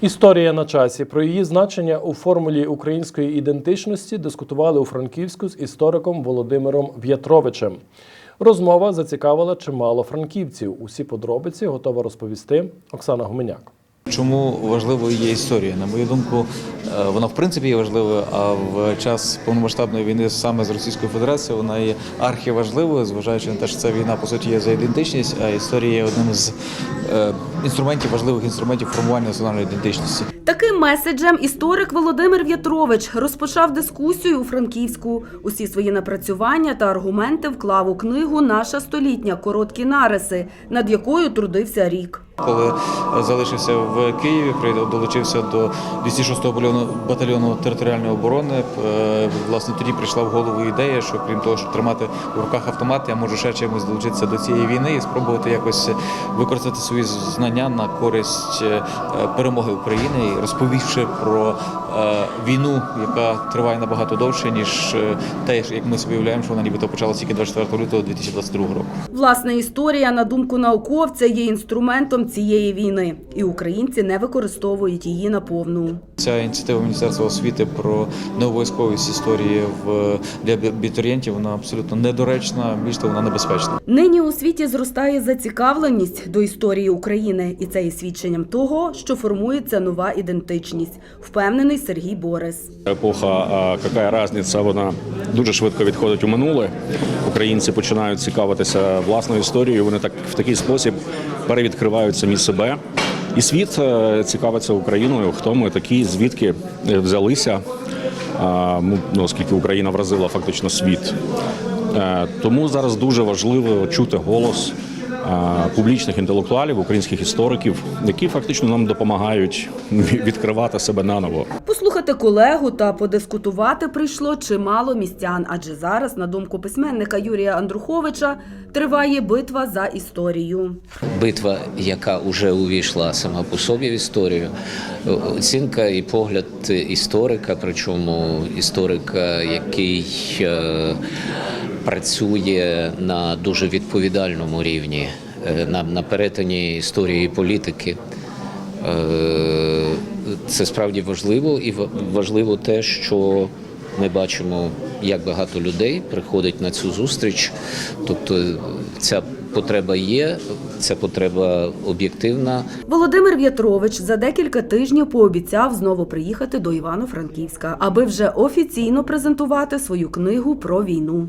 Історія на часі про її значення у формулі української ідентичності дискутували у Франківську з істориком Володимиром В'ятровичем. Розмова зацікавила чимало франківців. Усі подробиці готова розповісти Оксана Гуменяк. Чому важливою є історія? На мою думку, е, вона в принципі є важливою, а в час повномасштабної війни саме з Російською Федерацією вона є архіважливою, зважаючи на те, що ця війна по суті є за ідентичність, а історія є одним з інструментів, важливих інструментів формування національної ідентичності. Таким меседжем історик Володимир В'ятрович розпочав дискусію у Франківську. Усі свої напрацювання та аргументи вклав у книгу Наша столітня короткі нариси, над якою трудився рік. Коли е, залишився в Києві, прийде- долучився до 206-го батальйону, батальйону територіальної оборони. е, Власне, тоді прийшла в голову ідея, що крім того, щоб тримати в руках автомат, я можу ще чимось долучитися до цієї війни і спробувати якось використати свої знання на користь е, перемоги України, розповівши про е, війну, яка триває набагато довше, ніж е, те, як ми собі уявляємо, що вона нібито почалася тільки 24 лютого 2022 року. Власна історія, на думку науковця, є інструментом цієї війни, і українці не використовують її наповну. Ця ініціатива Міністерства освіти про необов'язковість історії в для абітурієнтів вона абсолютно недоречна, більш того, вона небезпечна. Нині у світі зростає зацікавленість до історії України, і це є свідченням того, що формується нова ідентичність, впевнений Сергій Борис. Епоха, яка разниця, вона дуже швидко відходить у минуле. Українці починають цікавитися власною історією. Вони так в такий спосіб перевідкривають самі себе. І світ е, цікавиться Україною. Хто ми такі, звідки е, взялися? Ну, ну, оскільки Україна вразила фактично світ. Е, Тому зараз дуже важливо чути голос публічних інтелектуалів, українських істориків, які фактично нам допомагають відкривати себе наново. Послухати колегу та подискутувати прийшло чимало містян, адже зараз, на думку письменника Юрія Андруховича, триває битва за історію. битва, яка вже увійшла сама по собі в історію. Оцінка і погляд історика, причому історика, який е, працює на дуже відповідальному рівні, е, на, на перетині історії політики. Е, Це справді важливо, і ва- важливо те, що ми бачимо, як багато людей приходить на цю зустріч. Тобто ця потреба є, ця потреба об'єктивна. Володимир В'ятрович за декілька тижнів пообіцяв знову приїхати до Івано-Франківська, аби вже офіційно презентувати свою книгу про війну.